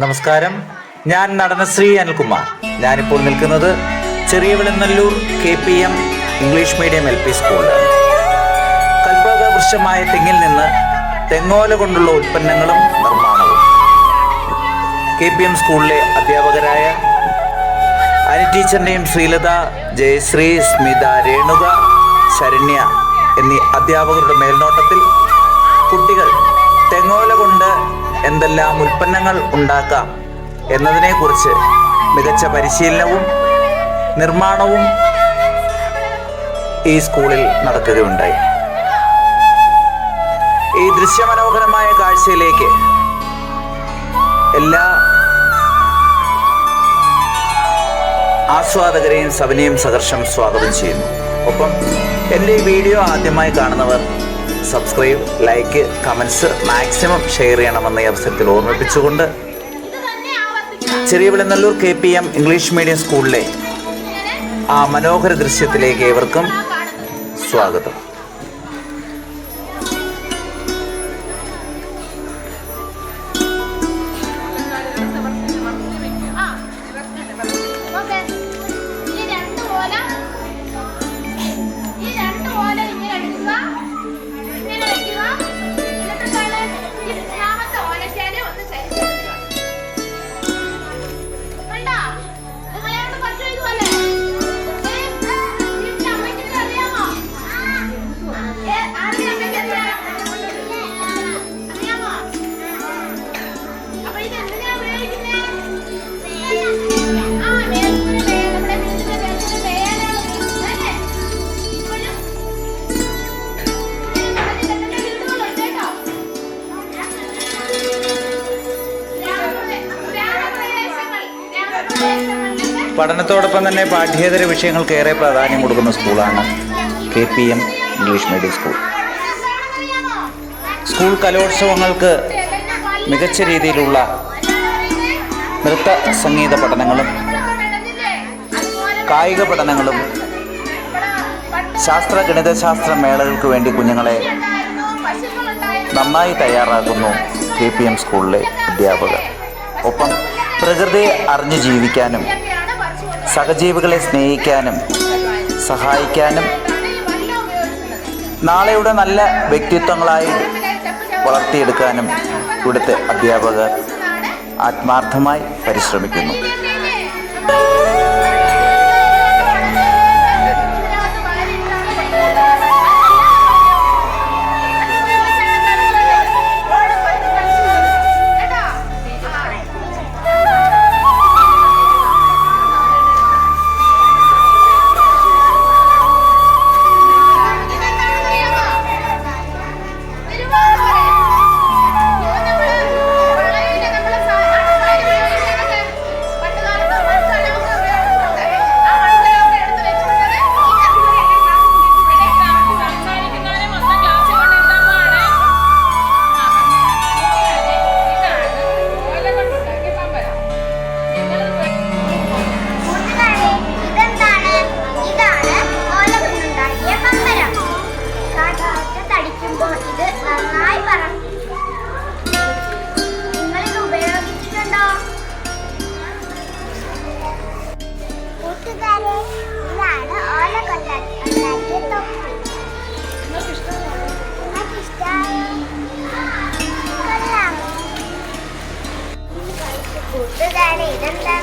നമസ്കാരം. ഞാൻ നടനശ്രീ അനിൽകുമാർ. ഞാനിപ്പോൾ നിൽക്കുന്നത് Cheriya Vilanallur K P M English medium L P സ്കൂളിലാണ് കൽഭോഗ വൃക്ഷമായ തെങ്ങിൽ നിന്ന് തെങ്ങോല കൊണ്ടുള്ള ഉൽപ്പന്നങ്ങളും നിർമ്മാണവും. കെ പി എം സ്കൂളിലെ അധ്യാപകരായ അനി ടീച്ചറിന്റെയും ശ്രീലത ജയശ്രീ സ്മിത രേണുക ശരണ്യ എന്നീ അധ്യാപകരുടെ മേൽനോട്ടത്തിൽ കുട്ടികൾ തെങ്ങോല കൊണ്ട് എന്തെല്ലാം ഉൽപ്പന്നങ്ങൾ ഉണ്ടാക്കാം എന്നതിനെക്കുറിച്ച് മികച്ച പരിശീലനവും നിർമ്മാണവും ഈ സ്കൂളിൽ നടക്കുകയുണ്ടായി ഈ ദൃശ്യമനോഹരമായ കാഴ്ചയിലേക്ക് എല്ലാ ആസ്വാദകരെയും സവിനയും സഹർഷം സ്വാഗതം ചെയ്യുന്നു. ഒപ്പം എന്റെ ഈ വീഡിയോ ആദ്യമായി കാണുന്നവർ subscribe like comments maximum share ചെയ്യണമെന്ന് ഈ അവസരത്തിൽ ഓർമ്മിപ്പിച്ചുകൊണ്ട് Cheriya Vilanallur K P M English medium സ്കൂളിലെ ആ മനോഹര ദൃശ്യത്തിലേക്ക് ഏവർക്കും സ്വാഗതം. പഠനത്തോടൊപ്പം തന്നെ പാഠ്യേതര വിഷയങ്ങൾക്ക് ഏറെ പ്രാധാന്യം കൊടുക്കുന്ന സ്കൂളാണ് K P M English medium school. School കലോത്സവങ്ങൾക്ക് മികച്ച രീതിയിലുള്ള നൃത്ത സംഗീത പഠനങ്ങളും കായിക പഠനങ്ങളും ശാസ്ത്ര ഗണിതശാസ്ത്ര മേളകൾക്ക് വേണ്ടി കുഞ്ഞുങ്ങളെ നന്നായി തയ്യാറാക്കുന്നു കെ പി എം സ്കൂളിലെ അധ്യാപകർ. ഒപ്പം പ്രകൃതിയെ അറിഞ്ഞു ജീവിക്കാനും സഹജീവികളെ സ്നേഹിക്കാനും സഹായിക്കാനും നാളെയുടെ നല്ല വ്യക്തിത്വങ്ങളായി വളർത്തിയെടുക്കാനും ഇവിടുത്തെ അധ്യാപകർ ആത്മാർത്ഥമായി പരിശ്രമിക്കുന്നു. maganda